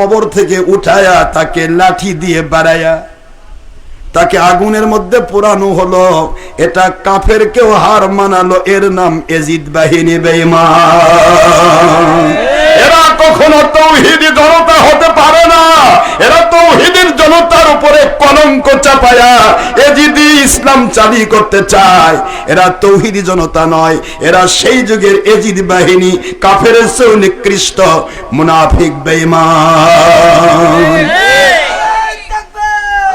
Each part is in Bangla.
কবর থেকে উঠায়া তাকে লাঠি দিয়ে বাড়ায়া। তাকে আগুনের মধ্যে পোড়ানো হলো। এটা কাফের কেউ হার মানালো। এর নাম এজিদ বাহিনী বেমা এরা কখনো তৌহিদি জনতা হতে পারে না। এরা তৌহিদের জনতার উপরে কলঙ্ক চাপায়া এজিদি ইসলাম চালি করতে চায়। এরা তৌহিদি জনতা নয়, এরা সেই যুগের এজিদ বাহিনী কাফের চেয়েও নিকৃষ্ট, মুনাফিক, বেঈমান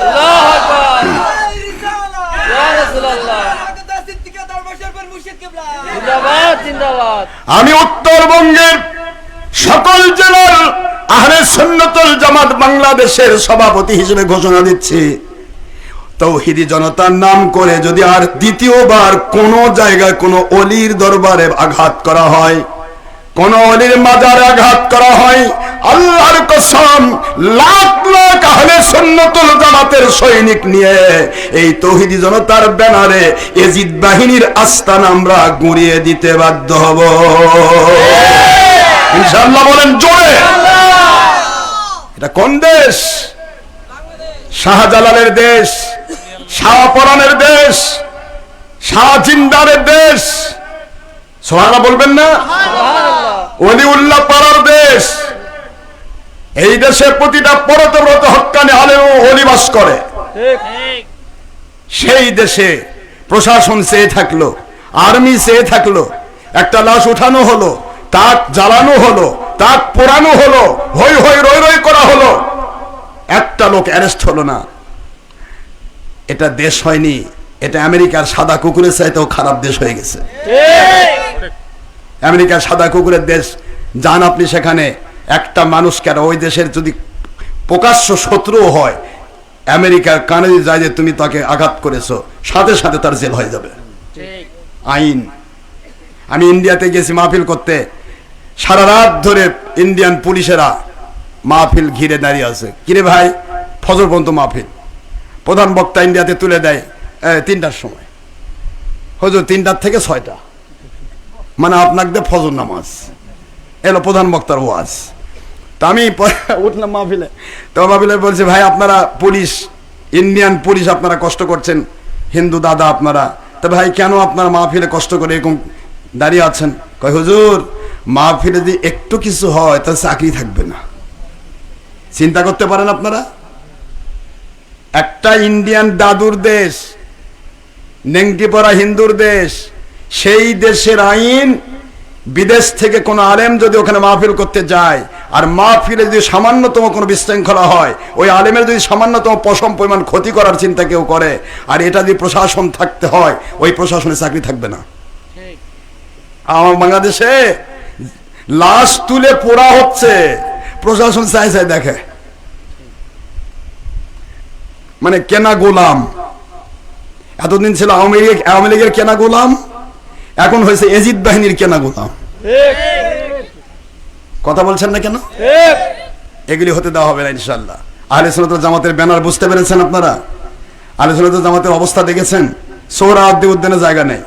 আল্লাহু আকবার ইয়া রাসূলুল্লাহ জিন্দাবাদ জিন্দাবাদ আমি উত্তরবঙ্গের সকল জেলার আহলে সুন্নতুল জামাত বাংলাদেশের সভাপতি হিসেবে ঘোষণা দিচ্ছি। তৌহিদি জনতার নাম করে যদি আর দ্বিতীয়বার কোন জায়গায় কোন অলির দরবারে আঘাত করা হয়, কোন অলির মাজারে আঘাত করা হয়, আল্লাহর কসম লাখ লাখ আহলে সুন্নতুল জামাতের সৈনিক নিয়ে এই তৌহিদি জনতার ব্যানারে এজিদ বাহিনীর আস্থান আমরা গুঁড়িয়ে দিতে বাধ্য হব। ইনশাআল্লাহ বলেন, জোরে। এটা কোন দেশ? শাহজালালের দেশ, শাহপরানের দেশ, শাহজিন্দারের দেশ। সোহানা বলবেন না? অলিউল্লাহ পাড়ার দেশ। এই দেশে প্রতিটা পরতব্রত হকানে আলেও অলিবাস করে। সেই দেশে প্রশাসন চেয়ে থাকল, আর্মি চেয়ে থাকল, একটা লাশ উঠানো হলো, তাক জ্বালানো হলো তাক পোড়ানো হলো হই হই রই রই করা হলো। একটা লোক অ্যারেস্ট হলো না। এটা দেশ হয়নি এটা আমেরিকার সাদা কুকুরের চাইতেও খারাপ দেশ হয়ে গেছে। আমেরিকার সাদা কুকুরের দেশ যান আপনি সেখানে একটা মানুষকে আর ওই দেশের যদি প্রকাশ্য শত্রুও হয় আমেরিকার কানে যায় যে তুমি তাকে আঘাত করেছ সাথে সাথে তার জেল হয়ে যাবে। আইন। আমি ইন্ডিয়াতে গেছি মাহফিল করতে সারা রাত ধরে ইন্ডিয়ান পুলিশেরা মাহফিল ঘিরে দাঁড়িয়ে আছে। কিরে ভাই? ফজর পর্যন্ত মাহফিল। প্রধান বক্তা ইন্ডিয়াতে তুলে দেয় তিনটার সময়। হজুর, তিনটার থেকে ছয়টা। মানে আপনাকে ফজর নামাজ। এলো প্রধান বক্তার ওয়াজ। তা আমি উঠলাম মাহফিলে। তো মাহফিলে বলছে, ভাই, আপনারা পুলিশ ইন্ডিয়ান পুলিশ আপনারা কষ্ট করছেন, হিন্দু দাদা আপনারা। তা ভাই, কেন আপনারা মাহফিলে কষ্ট করে এরকম দাঁড়িয়ে আছেন? কয়, হুজুর মাহফিলে যদি একটু কিছু হয় তাহলে চাকরি থাকবে না। চিন্তা করতে পারেন আপনারা? একটা ইন্ডিয়ান দাদুর দেশ নেংটি পড়া হিন্দুর দেশ সেই দেশের আইন বিদেশ থেকে কোনো আলেম যদি ওখানে মাহফিল করতে যায় আর মাহফিলে যদি সামান্যতম কোনো বিশৃঙ্খলা হয় ওই আলেমের যদি সামান্যতম পশম পরিমাণ ক্ষতি করার চিন্তা কেউ করে আর এটা যদি প্রশাসন থাকতে হয় ওই প্রশাসনে চাকরি থাকবে না। আমার বাংলাদেশে লাশ তুলে পোড়া হচ্ছে। প্রশাসন চাই চাই দেখে। মানে কেনা গোলাম। এতদিন ছিল আওয়ামী লীগ, আওয়ামী লীগের কেনা গোলাম, এখন হয়েছে এজিদ বাহিনীর কেনা গোলাম। কথা বলছেন না কেন? এগুলি হতে দেওয়া হবে না ইনশাল্লাহ আহলে সুন্নাতুল জামাতের ব্যানার বুঝতে পেরেছেন আপনারা? আহলে সুন্নাতুল জামাতের অবস্থা দেখেছেন? সোহরাওয়ার্দী উদ্যানে জায়গা নেই।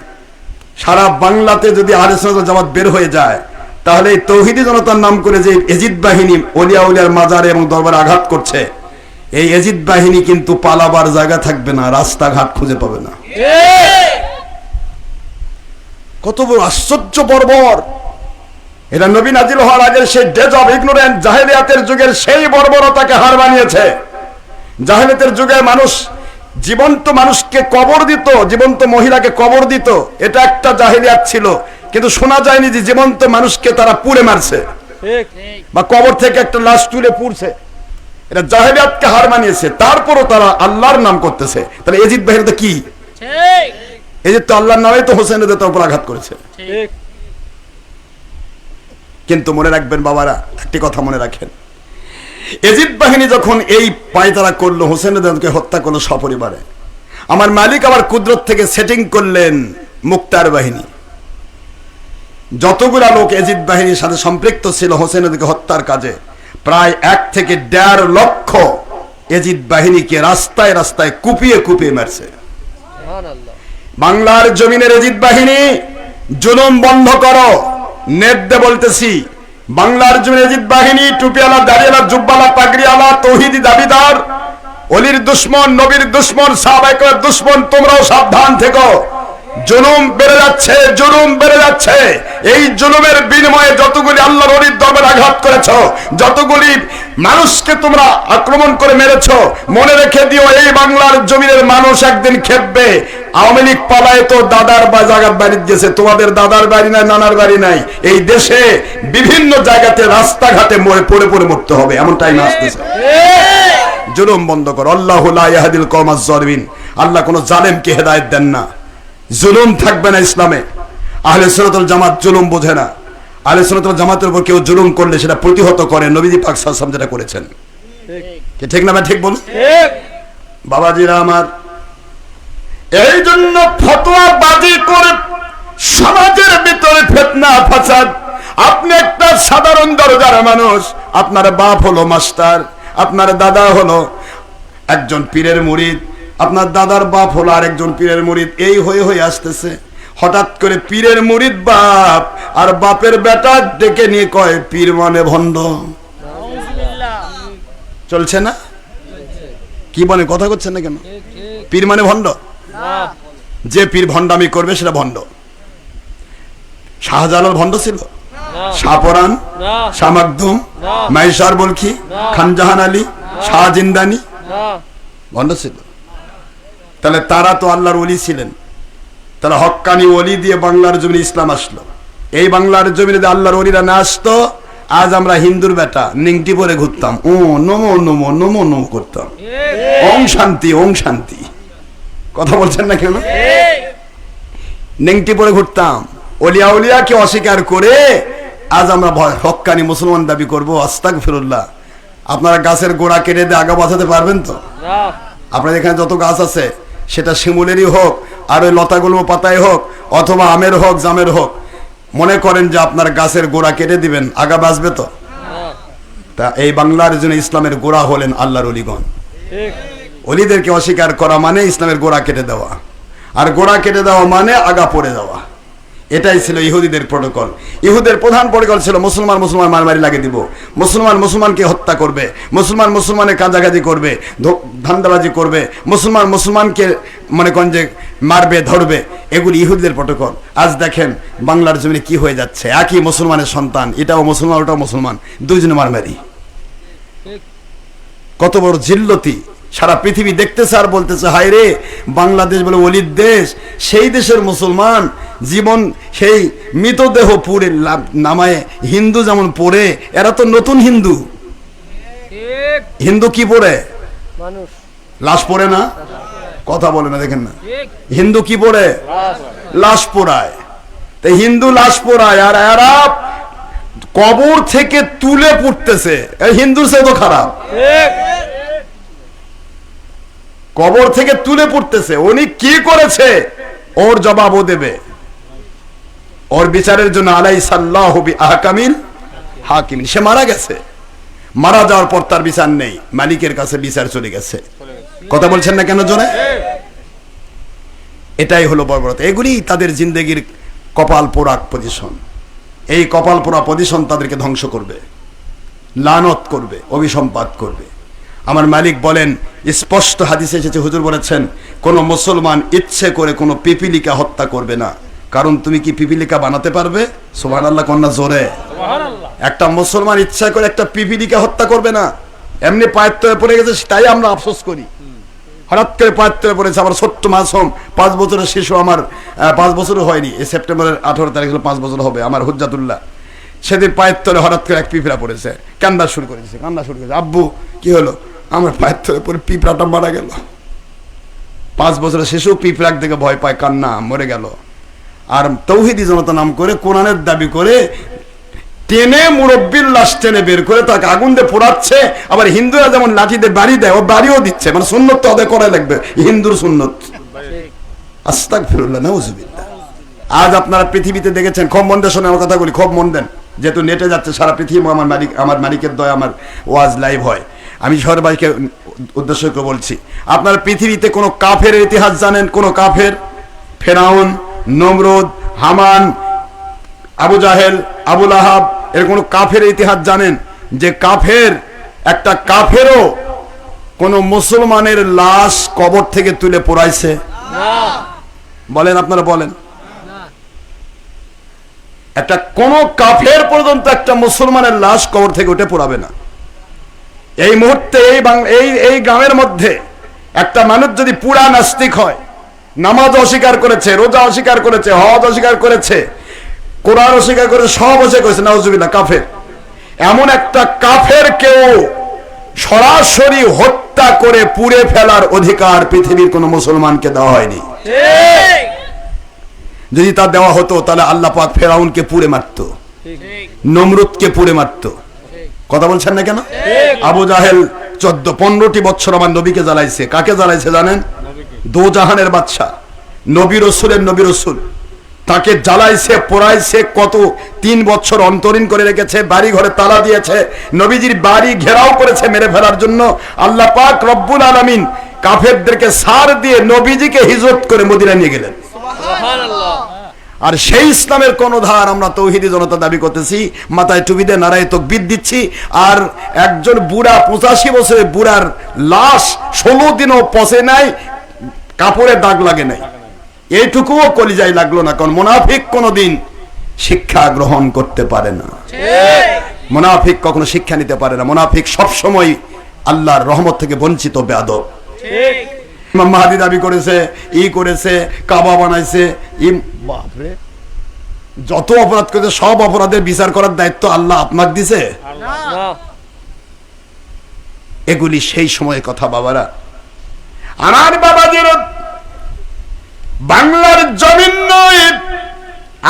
সারা বাংলাতে যদি আহলে সুন্নাতুল জামাত বের হয়ে যায় তাহলে এই তৌহিদি জনতার নাম করে যে এজিদ বাহিনী অলিয়া উলিয়ার মাজারে এবং দরবারে আঘাত করছে, এই এজিদ বাহিনী কিন্তু পালাবার জায়গা থাকবে না, রাস্তাঘাট খুঁজে পাবে না। কত বড় আশ্চর্য বর্বর। এটা নবীন আজিল হওয়ার আগের সেই ডেজ অফ ইগনোরেন্ট জাহেলিয়াতের যুগের সেই বর্বরতাকে হার বানিয়েছে জাহেলিয়াতের যুগে মানুষ জীবন্ত মানুষকে কবর দিত জীবন্ত মহিলাকে কবর দিত এটা একটা জাহেলিয়াত ছিল। কিন্তু শোনা যায়নি যে জীবন্ত মানুষকে তারা পুড়ে মারছে। বা কবর থেকে একটা লাশ তুলে পুড়ছে। এটা জাহেলিয়াতকে হার মানিয়েছে। তারপরও তারা আল্লাহর নাম করতেছে। তাহলে এজিদ বাহিনী তো কি? এজিদ তো আল্লাহর নামে তো হোসেনের তার উপর আঘাত করেছে। কিন্তু মনে রাখবেন বাবারা একটি কথা মনে রাখেন। এজিদ বাহিনী যখন এই পায়তারা করল হোসেনকে হত্যা করল সপরিবারে। আমার মালিক আবার কুদরত থেকে সেটিং করলেন মুক্তার বাহিনী। যতগুলা লোক এজিদ বাহিনীর সাথে সম্পৃক্ত ছিল হোসেনকে হত্যার কাজে, প্রায় এক থেকে দেড় লক্ষ এজিদ বাহিনীকে রাস্তায় রাস্তায় কুপিয়ে কুপিয়ে মারছে। বাংলার জমিনের এজিদ বাহিনী, জুলুম বন্ধ করো, নেট বলতেছি বাংলার জমিন এজিদ বাহিনী টুপিয়ালা দাড়িয়ালা জুব্বালা পাগড়িয়ালা তৌহিদি দাবিদার, অলির দুশ্মন, নবীর দুশ্মন সাহাবাইকের দুশ্মন, তোমরাও সাবধান থেকো। জুলুম বেড়ে যাচ্ছে, জুলুম বেড়ে যাচ্ছে। এই জুলুমের বিনিময়ে যতগুলি আল্লাহ অলির দরবার করেছ, যতগুলি মানুষকে তোমরা আক্রমণ করে মেরেছ, মনে রেখে দিও এই বাংলার জমিনের মানুষ একদিন খেপবে। আওয়ামী লীগ পালায় তো দাদার বা জাগার বাড়ি গেছে, তোমাদের দাদার বাড়ি নাই, নানার বাড়ি নাই। এই দেশে বিভিন্ন জায়গাতে রাস্তাঘাটে মরে, পড়ে পড়ে মরতে হবে এমন টাইম আসতেছে। জুলুম বন্ধ কর। আল্লাহ ইয়াহদিল কওমাজ জালিমিন আল্লাহ কোন জালেমকে হেদায়েত দেন না। জুলুম থাকবে না ইসলামে। আহলে সুন্নাতুল জামাত জুলুম বোঝে না। আহলে সুন্নাতুল জামাতের উপর কেউ জুলুম করলে সেটা প্রতিহত করে নবীজি পাক সাল্লাল্লাহু আলাইহি ওয়াসাল্লাম যেটা করেছেন। ঠিক। না ঠিক ঠিক। বাবাজিরা আমার এই জন্য ফতোয়া বাজি করে সমাজের ভিতরে ফেতনা ফাসাদ। আপনি একটা সাধারণ দরজার মানুষ আপনার বাপ হলো মাস্টার আপনার দাদা হলো একজন পীরের মুরিদ আপনার দাদার বাপ হলো আরেকজন পীরের মুরিদ এই হয়ে হয়ে আসতেছে। হঠাৎ করে পীরের মুরিদ বাপ আর বাপের বেটা ডেকে নিয়ে কয়, পীর মানে ভণ্ড চলছে না? কি বলে, কথা করছেন না কেন? পীর মানে ভণ্ড? যে পীর ভণ্ডামি করবে সেটা ভণ্ড। শাহজালাল ভণ্ড ছিল? শাহপরান শাহ মাকদুম মাইশার বলখি? খানজাহান আলী? শাহ জিন্দানি? ভণ্ড ছিল। তাহলে তারা তো আল্লাহর ওলি ছিলেন। তাহলে হক্কানি ওলি দিয়ে বাংলার জমিনে ইসলাম আসলো। এই বাংলার জমিনে আল্লাহর ওলিরা না আসতো আজ আমরা হিন্দুর বেটা নিংটি পরে ঘুরতাম। ও নমো নমো নমো নমো করতাম। ওং শান্তি ওং শান্তি। কথা বলছেন না কেন? নেংটি পরে ঘুরতাম। অলিয়া উলিয়াকে অস্বীকার করে আজ আমরা ভয়- হক্কানি মুসলমান দাবি করব আস্তাক ফিরুল্লাহ আপনারা গাছের গোড়া কেটে দিয়ে আগা বাঁচাতে পারবেন তো? না। আপনাদের এখানে যত গাছ আছে সেটা শিমুলেরই হোক আর ওই লতাগুলো পাতায় হোক অথবা আমের হোক জামের হোক। মনে করেন যে আপনার গাছের গোড়া কেটে দিবেন আগা বাঁচবে তো? তা এই বাংলার জন্য ইসলামের গোড়া হলেন আল্লাহর অলিগণ। অলিদেরকে অস্বীকার করা মানে ইসলামের গোড়া কেটে দেওয়া। আর গোড়া কেটে দেওয়া মানে আগা পড়ে যাওয়া। এটাই ছিল ইহুদিদের প্রোটোকল। ইহুদের প্রধান প্রোটোকল ছিল মুসলমান মুসলমান মারামারি লাগিয়ে দিব। মুসলমান মুসলমানকে হত্যা করবে। মুসলমান মুসলমানের কাজাকাজি করবে ধান্দাবাজি করবে। মুসলমান মুসলমানকে মনে করেন যে মারবে, ধরবে। এগুলি ইহুদিদের প্রোটোকল। আজ দেখেন বাংলার জমিনে কি হয়ে যাচ্ছে। একই মুসলমানের সন্তান, এটাও মুসলমান, ওটাও মুসলমান। দুইজনে মারমারি। কত বড় জিল্লতি। সারা পৃথিবী দেখতেছে আর বলতেছে হায় রে বাংলাদেশ বলে অলির দেশ সেই দেশের মুসলমান জীবন সেই মৃতদেহ লা- নামায়। হিন্দু যেমন পড়ে এরা তো নতুন হিন্দু। হিন্দু কি পড়ে? লাশ পড়ে না? কথা বলে না দেখেন না। হিন্দু কি পড়ে? লাশ পোড়ায়। তো হিন্দু লাশ পোড়ায় আর এরা কবর থেকে তুলে পুড়তেছে হিন্দুর সে তো খারাপ। কবর থেকে তুলে পড়তেছে। উনি কি করেছে? ওর জবাব ও দেবে। ওর বিচারের জন্য আলাই সাল্লাহ আহকামিল হাকিমিন। সে মারা গেছে। মারা যাওয়ার পর তার বিচার নেই। মালিকের কাছে বিচার চলে গেছে। কথা বলছেন না কেন জনে এটাই হলো বর্বরতা। এগুলি তাদের জিন্দগির কপাল পোড়াক পজিশন এই কপাল পোড়া পজিশন তাদেরকে ধ্বংস করবে। লানত করবে, অভিসম্পাত করবে। আমার মালিক বলেন স্পষ্ট হাদিসে এসেছে হুজুর বলেছেন কোন মুসলমান ইচ্ছে করে কোনো পিপিলিকা হত্যা করবে না। কারণ তুমি কি পিপিলিকা বানাতে পারবে? সোহান আল্লাহ কন্যা জোরে। একটা মুসলমান ইচ্ছা করে একটা পিপিলিকা হত্যা করবে না। এমনি পায়ের তলে পড়ে গেছে তাই আমরা আফসোস করি। হঠাৎ করে পায়ের তলে পড়েছে আমার ছোট্ট মাসুম পাঁচ বছরের শিশু আমার পাঁচ বছরও হয়নি। এই সেপ্টেম্বরের আঠারো তারিখ হলো পাঁচ বছর হবে আমার হুজ্জাতুল্লাহ। সেদিন পায়ের তলে হঠাৎ করে এক পিঁপড়া পড়েছে কান্দা শুরু করেছে কান্দা শুরু করেছে। আব্বু কি হলো? আমার পায়ের তলে পরে পিঁপড়াটা মারা গেল। পাঁচ বছরের শিশু পিঁপড়াক দেখে ভয় পায়, কান্না, মরে গেল। আর তৌহিদি জনতা নাম করে কোরআনের দাবি করে টেনে মুরব্বীর লাশ টেনে বের করে তাকে আগুন দিয়ে পোড়াচ্ছে। আবার হিন্দুরা যেমন লাঠিতে বাড়ি দেয়, ও বাড়িও দিচ্ছে। মানে সুন্নত তো আদায় করা লাগবে, হিন্দুর সুন্নত। আস্তাক ফিরুল্লাহ নাউজুবিল্লাহ। আজ আপনারা পৃথিবীতে দেখেছেন খুব মন দিয়ে শোনে আমার কথাগুলি খুব মন দেন। যেহেতু নেটে যাচ্ছে, সারা পৃথিবী আমার মালিক, আমার মালিকের দয়, আমার ওয়াজ লাইভ হয়। আমি সবাইকে উদ্দেশ্য করে বলছি, আপনারা পৃথিবীতে কোনো কাফের ইতিহাস জানেন? কোনো কাফের? ফেরাউন, নমরুদ, হামান, আবু জাহেল আবুল আহাব এর কোনো কাফের ইতিহাস জানেন? যে কাফের, একটা কাফেরও কোন মুসলমানের লাশ কবর থেকে তুলে পোড়াইছে? বলেন আপনারা বলেন। একটা কোন কাফের পর্যন্ত একটা মুসলমানের লাশ কবর থেকে উঠে পড়াবে না। এই মুহূর্তে এই এই এই গ্রামের মধ্যে একটা মানুষ যদি পুরা নাস্তিক হয় নামাজ অস্বীকার করেছে রোজা অস্বীকার করেছে হজ অস্বীকার করেছে কোরআন অস্বীকার করে সব অস্বীকার করেছে নাউজুবিল্লাহ কাফের। এমন একটা কাফের কেউ সরাসরি হত্যা করে পুড়ে ফেলার অধিকার পৃথিবীর কোনো মুসলমানকে দেওয়া হয়নি। যদি তা দেওয়া হতো তাহলে আল্লাহ পাক ফেরাউনকে পুড়ে মারতো নমরুদকে পুড়ে মারতো। কথা বলছেন না কেন? আবু জাহেল চোদ্দ পনেরোটি বছর আমার নবীকে জ্বালাইছে। কাকে জ্বালাইছে জানেন? দো জাহানের বাদশা নবী রসুলের নবী রসুল। তাকে জ্বালাইছে পোড়াইছে কত তিন বছর অন্তরীণ করে রেখেছে বাড়ি ঘরে তালা দিয়েছে নবীজির বাড়ি ঘেরাও করেছে মেরে ফেলার জন্য। আল্লাহ পাক রব্বুল আলামিন কাফেরদেরকে সার দিয়ে নবীজিকে হিজত করে মদিনা নিয়ে গেলেন। সুবহানাল্লাহ। আর সেই ইসলামের কোন ধার আমরা তৌহিদি জনতা দাবি করতেছি, মাথায় টুবিতে নারায় তকবির দিচ্ছি, আর একজন বুড়া পঁচাশি বছরের বুড়ার লাশ ষোলো দিনও পচে নাই, কাপড়ে দাগ লাগে নাই। এইটুকুও কলিজাই লাগল না, কারণ মোনাফিক কোনোদিন শিক্ষা গ্রহণ করতে পারে না। মোনাফিক কখনো শিক্ষা নিতে পারে না। মোনাফিক সবসময় আল্লাহর রহমত থেকে বঞ্চিত, বেয়াদব। ঠিক ইমাম মাহাদি দাবি করেছে ই করেছে কাবা বানাইছে। ই বাপরে। যত অপরাধ করেছে সব অপরাধের বিচার করার দায়িত্ব আল্লাহ আপনার দিছে? এগুলি সেই সময়ের কথা বাবারা। আমার বাবাদের বাংলার জমিন নয়।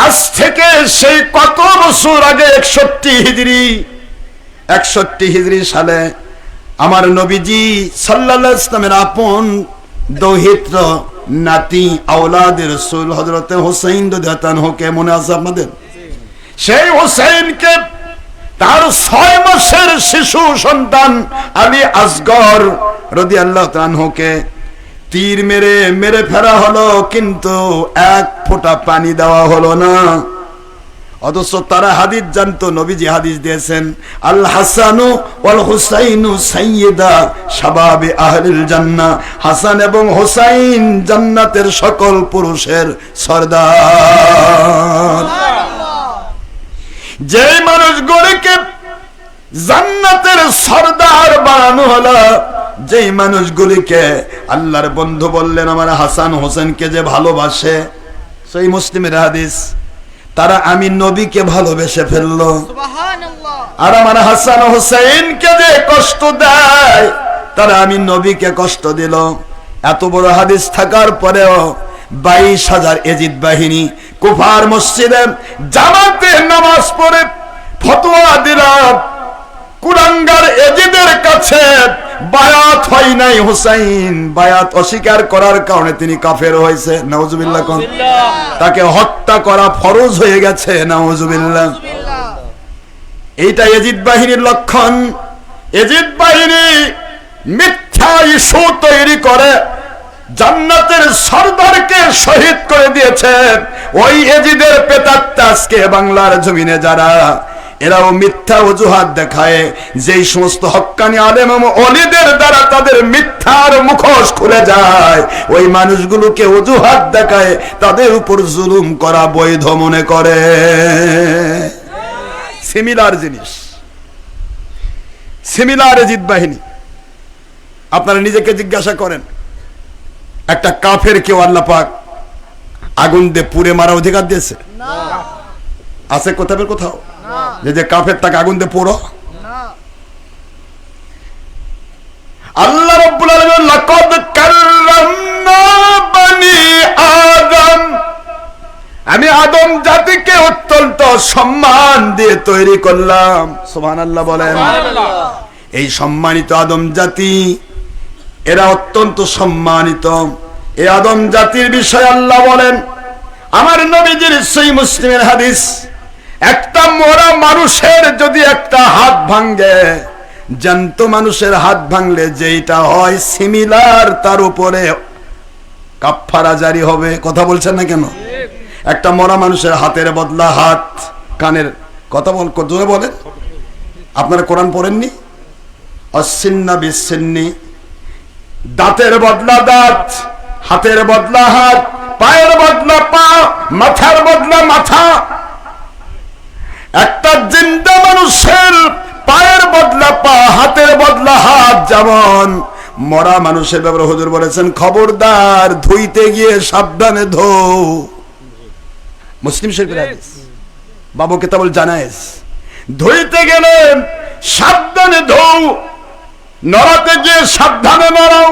আজ থেকে সেই কত বছর আগে একষট্টি হিজড়ি একষট্টি হিজড়ি সালে আমার নবীজি আলাইহি ইসলামের আপন দৌহিত্র, নাতি আওলাদের রসুল হজরতে হোসেন হোকে মনে আছে আপনাদের? সেই হোসেনকে তার ছয় মাসের শিশু সন্তান আলী আসগর রদি আল্লাহ তানহকে তীর মেরে মেরে ফেরা হলো, কিন্তু এক ফোঁটা পানি দেওয়া হলো না। অথচ তারা হাদিস জানতো, নবীজি হাদিস দিয়েছেন, আল হাসানু ওয়াল হুসাইনু সাইয়্যিদা শাবাবে আহলিল জান্নাহ হাসান এবং হুসাইন জান্নাতের সকল পুরুষের সর্দার। যে মানুষগুলিকে জান্নাতের সর্দার বানানো হলো, যেই মানুষগুলিকে আল্লাহর বন্ধু বললেন, আমার হাসান হোসেনকে যে ভালোবাসে, সেই মুসলিমের হাদিস। তারা আমি নবীকে ভালোবেসে ফেলল। আর আমার হাসান হোসেনকে যে কষ্ট দেয় তারা আমি নবীকে কষ্ট দিল। এত বড় হাদিস থাকার পরেও বাইশ হাজার এজিদ বাহিনী কুফার মসজিদে জামাতে নামাজ পড়ে ফতোয়া দিলাম। কুলাঙ্গার এজিদের কাছে বায়াত হয় নাই হুসাইন। বায়াত অস্বীকার করার কারণে তিনি কাফের হয়েছে। নওজুবিল্লাহ কোন। তাকে হত্যা করা ফরজ হয়ে গেছে। নওজুবিল্লাহ এইটা এজিদ বাহিনীর লক্ষণ। এজিদ বাহিনী মিথ্যা ইস্যু তৈরি করে জান্নাতের সর্দারকে শহীদ করে দিয়েছে। ওই এজিদের পেতাত্তা আজকে বাংলার জমিনে যারা এরাও মিথ্যা অজুহাত দেখায়। যেই সমস্ত হক্কানি আলেম অলিদের দ্বারা তাদের মিথ্যার মুখোশ খুলে যায় ওই মানুষগুলোকে অজুহাত দেখায় তাদের উপর জুলুম করা বৈধ মনে করে। সিমিলার জিনিস। সিমিলার এজিদ বাহিনী। আপনারা নিজেকে জিজ্ঞাসা করেন একটা কাফের কেউ আল্লাহ পাক আগুন দিয়ে পুড়ে মারা অধিকার দিয়েছে? আছে কোথাও কোথাও? যে যে কাফের তাকে আগুন দিয়ে পোড়ো। আল্লাহ রাব্বুল আলামিন লাকাদ কাররামনা বানি আদম। আমি আদম জাতিকে অত্যন্ত সম্মান দিয়ে তৈরি করলাম। সুবহানাল্লাহ বলেন। এই সম্মানিত আদম জাতি এরা অত্যন্ত সম্মানিত। এই আদম জাতির বিষয়ে আল্লাহ বলেন আমার নবীজির সেই মুসলিমের হাদিস একটা মরা মানুষের যদি একটা হাত ভাঙ্গে জ্যান্ত মানুষের হাত ভাঙলে যেইটা হয় সিমিলার তার উপরে কাফারা জারি হবে। কথা বলছেন না কেন? একটা মরা মানুষের হাতের বদলা হাত, কানের কথা বল, জোরে বলেন। আপনারা কোরআন পড়েননি? অসিন্না বিচ্ছিন্নি দাঁতের বদলা দাঁত, হাতের বদলা হাত, পায়ের বদলা পা, মাথার বদলা মাথা। একটা জিন্দা মানুষের পায়ের বদলা, পা হাতের বদলা, হাত যেমন। মরা মানুষের ব্যাপারে হুজুর বলেছেন, খবরদার, ধুইতে গিয়ে সাবধানে ধো মুসলিম শরীফের হাদিস। বাবু কেতাবল জানাইস ধুইতে গেলে সাবধানে ধো নড়াতে গিয়ে সাবধানে নড়াও।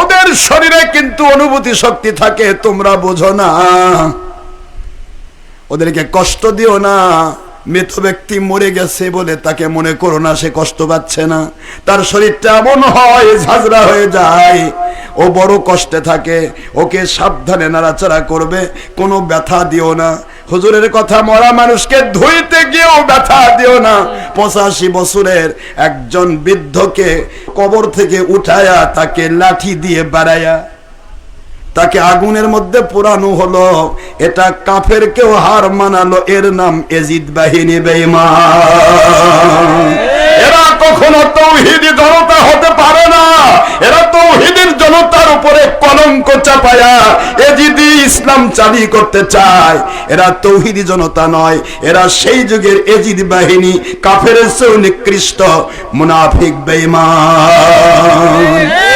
ওদের শরীরে কিন্তু অনুভূতি শক্তি থাকে, তোমরা বোঝো না। ওদেরকে কষ্ট দিও না। মৃত ব্যক্তি মরে গেছে বলে তাকে মনে করো না, সে কষ্ট পাচ্ছে না। তার শরীরটা এমন হয়, ঝাঁঝরা হয়ে যায়। ও বড় কষ্টে থাকে, ওকে সাবধানে নাড়াচাড়া করবে, কোনো ব্যথা দিও না। হুজুরের কথা মরা মানুষকে ধুইতে গিয়েও ব্যথা দিও না। পঁচাশি বছরের একজন বৃদ্ধকে কবর থেকে উঠায়া তাকে লাঠি দিয়ে বাড়ায়া তাকে আগুনের মধ্যে পোড়ানো হলো। এটা কাফের কেউ হার মানালো। এর নাম এজিদ বাহিনী বেঈমান। এরা কখনো তৌহিদি জনতা হতে পারে না। এরা তৌহিদের জনতার উপরে কলঙ্ক চাপায়া এজিদি ইসলাম চালি করতে চায়। এরা তৌহিদি জনতা নয়। এরা সেই যুগের এজিদ বাহিনী, কাফের চেয়েও নিকৃষ্ট মুনাফিক বেঈমান।